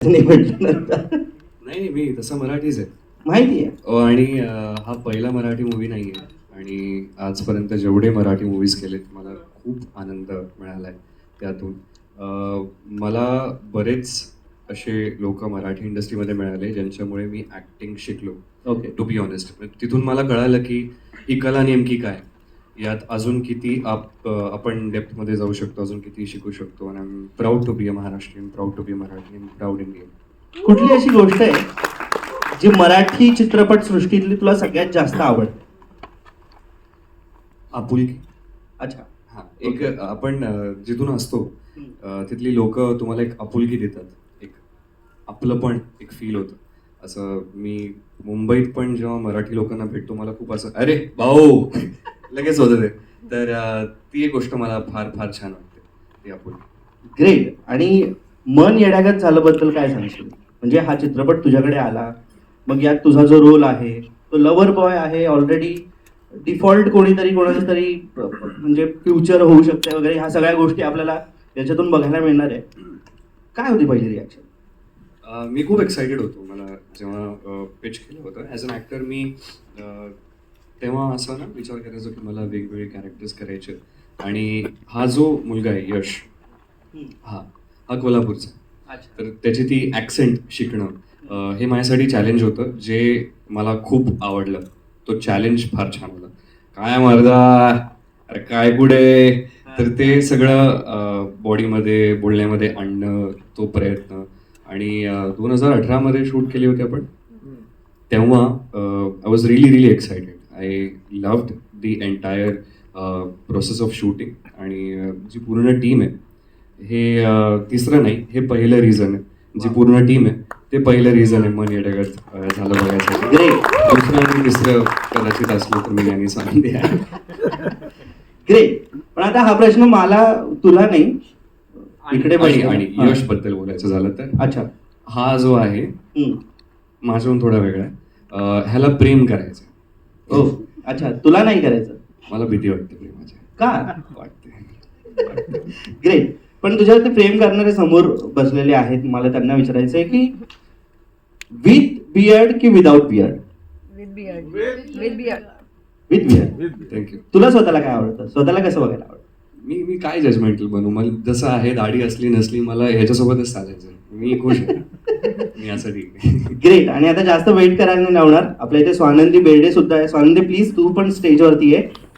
नाही नाही मी तसं मराठीच आहे. माहिती आहे. अ, आणि अ, हा पहिला मराठी मूवी नाही आहे आणि आजपर्यंत जेवढे मराठी मूवीज केलेत मला खूप आनंद मिळाला आहे त्यातून. अ, मला बरेच असे लोक मराठी इंडस्ट्रीमध्ये मिळाले ज्यांच्यामुळे मी ॲक्टिंग शिकलो ओके. टू बी ऑनेस्ट तिथून मला कळालं की ही कला नेमकी काय? यात अजून किती आप आपण डेप्थमध्ये जाऊ शकतो अजून किती शिकू शकतो आणि I am proud to be a Maharashtrian proud to be Marathi proud Indian कुठली अशी गोष्ट आहे जी मराठी चित्रपट सृष्टीतली तुला सगळ्यात जास्त आवडते? आपुलकी अच्छा. हा एक आपण जिथून असतो तिथली लोक तुम्हाला एक आपुलकी देतात एक आपलं पण एक फील होतं. असं मी मुंबईत पण जेव्हा मराठी लोकांना भेटतो मला खूप असं अरे भाऊ! लगेच होतं ते तर ती एक गोष्ट मला फार फार छान वाटते. ग्रेट आणि मन येण्यागत झालं बद्दल काय सांगशील? म्हणजे हा चित्रपट तुझ्याकडे आला. मग यात तुझा जो रोल आहे तो लवर बॉय आहे ऑलरेडी डिफॉल्ट कोणीतरी कोणाचं तरी म्हणजे फ्युचर होऊ शकते वगैरे ह्या सगळ्या गोष्टी आपल्याला याच्यातून बघायला मिळणार आहे. काय होती पहिली रिॲक्शन मी खूप एक्सायटेड होतो. मला जेव्हा पिच केलं होतं ॲज अन ॲक्टर मी तेव्हा असं ना विचार करायचो की मला वेगवेगळे कॅरेक्टर्स करायचे. आणि हा जो मुलगा आहे यश हा हा कोल्हापूरचा. तर त्याची ती ॲक्सेंट शिकणं हे माझ्यासाठी चॅलेंज होतं जे मला खूप आवडलं. तो चॅलेंज फार छान होता. काय मर्दा अरे काय पुढे तर ते सगळं बॉडीमध्ये बोलण्यामध्ये आणणं तो प्रयत्न. आणि दोन हजार अठरामध्ये शूट केली होती आपण. तेव्हा I was really really excited I loved the entire process of shooting आणि अ, जी पूर्ण टीम आहे. हे अ, तिसरं नाही हे पहिलं रिझन आहे. जी पूर्ण टीम आहे ते पहिलं रिझन आहे मन येडगत अ, झालं बघायसाठी. दुसरं आणि तिसरं कदाचित असलं तर मी यांनी सांगते आहे. ग्रेट पण आता हा प्रश्न मला तुला नाही. इकडे बसलेला- आणि. यशबद्दल बोलायचं झालं तर. अच्छा. हा जो आहे. माझ्याहून थोडा वेगळा आहे. ह्याला प्रेम करायचं ओ अच्छा तुला नाही करायचं? मला भीती वाटते प्रेमाची. का? वाटते. ग्रेट. पण तुझ्यावरती प्रेम करणारे समोर बसलेले आहेत मला त्यांना विचारायचं आहे की विथ बियर्ड की without beard With beard. With beard. With beard thank you तुला स्वतःला काय आवडतं? स्वतःला कसं बघायला आवडतं? मी मी काय जजमेंटल बनू? मला जसं आहे दाढी असली नसली मला ह्याच्यासोबतच चालायचं. मी खुश आहे. मी असं ठीक आहे. ग्रेट आणि आता जास्त वेट करायला नाही लावणार. आपल्या इथे स्वानंदी बेर्डे सुद्धा आहे. स्वानंदी प्लीज तू पण स्टेजवरती आहे